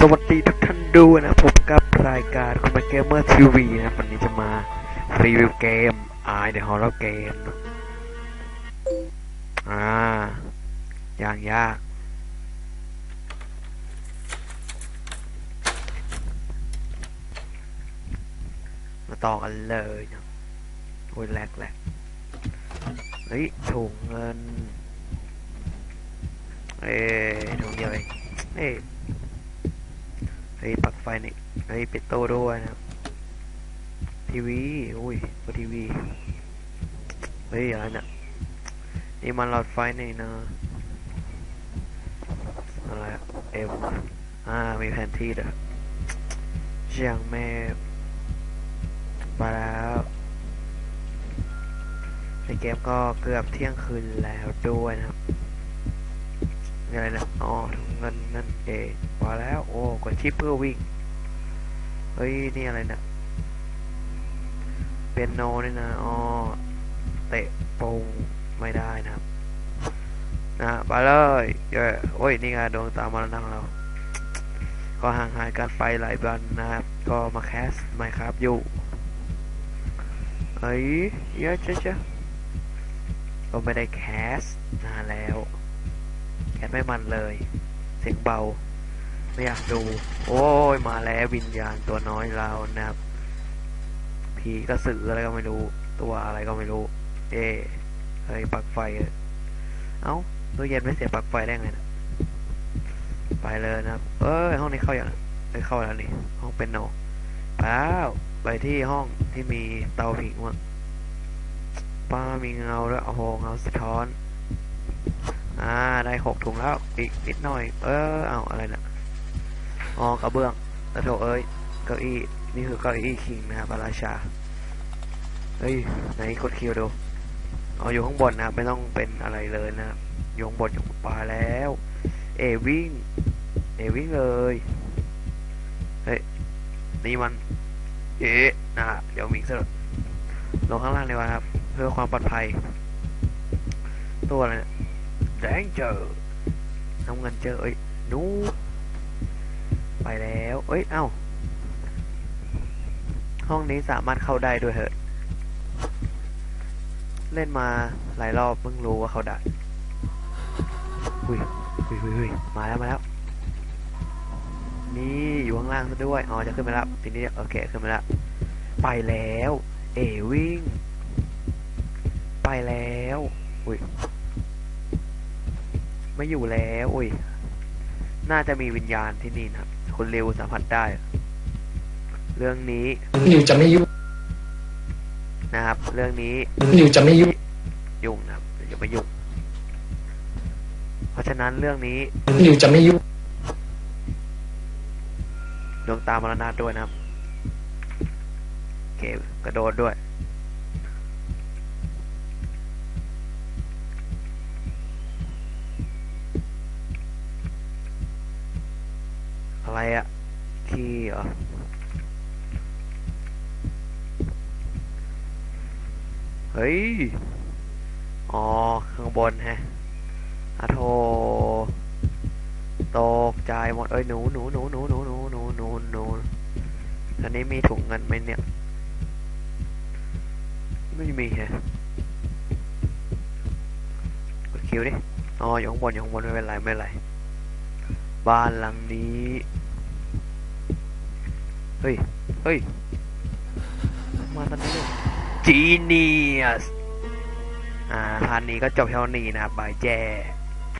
สวัสดีทุกท่านด้วยนะผมกับรายการคอมเมเกมเมอร์ทีวีนะวันนี้จะมารีวิวเกม I The Horror Game อ่าอย่างยาก มาต่อกันเลยนะโอ้ยแรกแรกเฮ้ยถุงเงิน เอ้ถุงเดียวเองเอ้ ยเฮ้ปลั๊กไฟนี่เฮ้ยปิดโตด้วยนะครับทีวีอุ้ยก็ทีวีเฮ้ยอะไรเนี่ยนี่มันหลอดไฟนี่นะอะไรเอ็มอ่ามีแผนที่ด้วยเชียงแม่มาแล้วในเกมก็เกือบเที่ยงคืนแล้วด้วยนะครับมีอะ ไรนะอ๋อเงินนั่นเองมาแล้ว โอ้กดชิปเพื่อวิ่ง เฮ้ย นี่อะไรนะเปียโนนี่นะอ๋อเตะปงไม่ได้นะครับ นะไปเลยเย้โอ้ย นี่ไงดวงตามรณะของเรา ก็ห่างหายกันไปหลายวันนะครับ ก็มาแคสไมครับอยู่เฮ้ยเยอะเจ๊ะก็ไม่ได้แคสนานแล้ว ไม่มันเลย เสียงเบา ไม่อยากดู โอ้ยมาแล้ววิญญาณตัวน้อยเรานะครับผีกระสืออะไรก็ไม่รู้ ตัวอะไรก็ไม่รู้ เอ๊เฮ้ยปักไฟอเอ้าตู้เย็นไม่เสียปักไฟได้ไงนะไปเลยนะครับ เอ้ยห้องนี้เข้าอย่างเอ้ยเข้าแล้วนี่ ห้องเป็นโนไปแล้วไปที่ห้องที่มีเตาผิงว่ะป้ามีเงาด้วยโอ้โหเงาสะท้อน อ่าได้หกถุงแล้ว อีกนิดหน่อย เออเอาอะไรนะอ๋อกระเบื้องตะโถเอ้ยเก้าอี้นี่คือเก้าอี้คิงนะครับราชาเฮ้ยไหนกดคิวดูเอาอยู่ข้างบนนะครับไม่ต้องเป็นอะไรเลยนะครับอยู่ข้างบนอยู่ปลาแล้ว เอวิ่งเอวิ่งเลยเฮ้ยนี่มัน เอ๊ะนะเดี๋ยวมิกซ์เลยลงข้างล่างเลยวะครับ เพื่อความปลอดภัย ตัวอะไรเนี่ย แดงเจอน้ำเงินเจอเอ้ยนูไปแล้วเอ้ยเอ้าห้องนี้สามารถเข้าได้ด้วยเหรอะ เล่นมาหลายรอบเพิ่งรู้ว่าเขาได้อุ้ยอุ้ยอุ้ยอุ้ยมาแล้วมาแล้ว นี่อยู่ข้างล่างซะด้วย อ๋อจะขึ้นมาแล้วทีนี้โอเคขึ้นมาแล้ว ไปแล้ว เอวิ่ง ไปแล้ว อุ้ย ไม่อยู่แล้วอุ้ย น่าจะมีวิญญาณที่นี่นะครับคุณเร็วสัมผัสได้ เรื่องนี้นิวจะไม่ยุ่งนะครับ เรื่องนี้นิวจะไม่ยุ่งยุ่งนะครับอย่าไปยุ่งเพราะฉะนั้นเรื่องนี้นิวจะไม่ยุ่งดวงตามรณะด้วยนะครับโอเคกระโดดด้วย อะไรอะขี้เหรอเฮ้ย อ๋อ ข้างบนฮะอะโทตกใจหมด เอ้ย หนูหนูหนูหนูหนูหนูหนูหนูหนูอันนี้มีถุงเงินไหมเนี่ย ไม่มีฮะกดคิวดิ อ๋ออยู่ข้างบนอยู่ข้างบนไม่เป็นไรไม่เป็นไร บ้านหลังนี้ ฮ้ย เฮ้ย มาตอนนี้เลยจีเนียสอ่าพาร์ทนี้ก็จบเท่านี้นะครับบายแจ้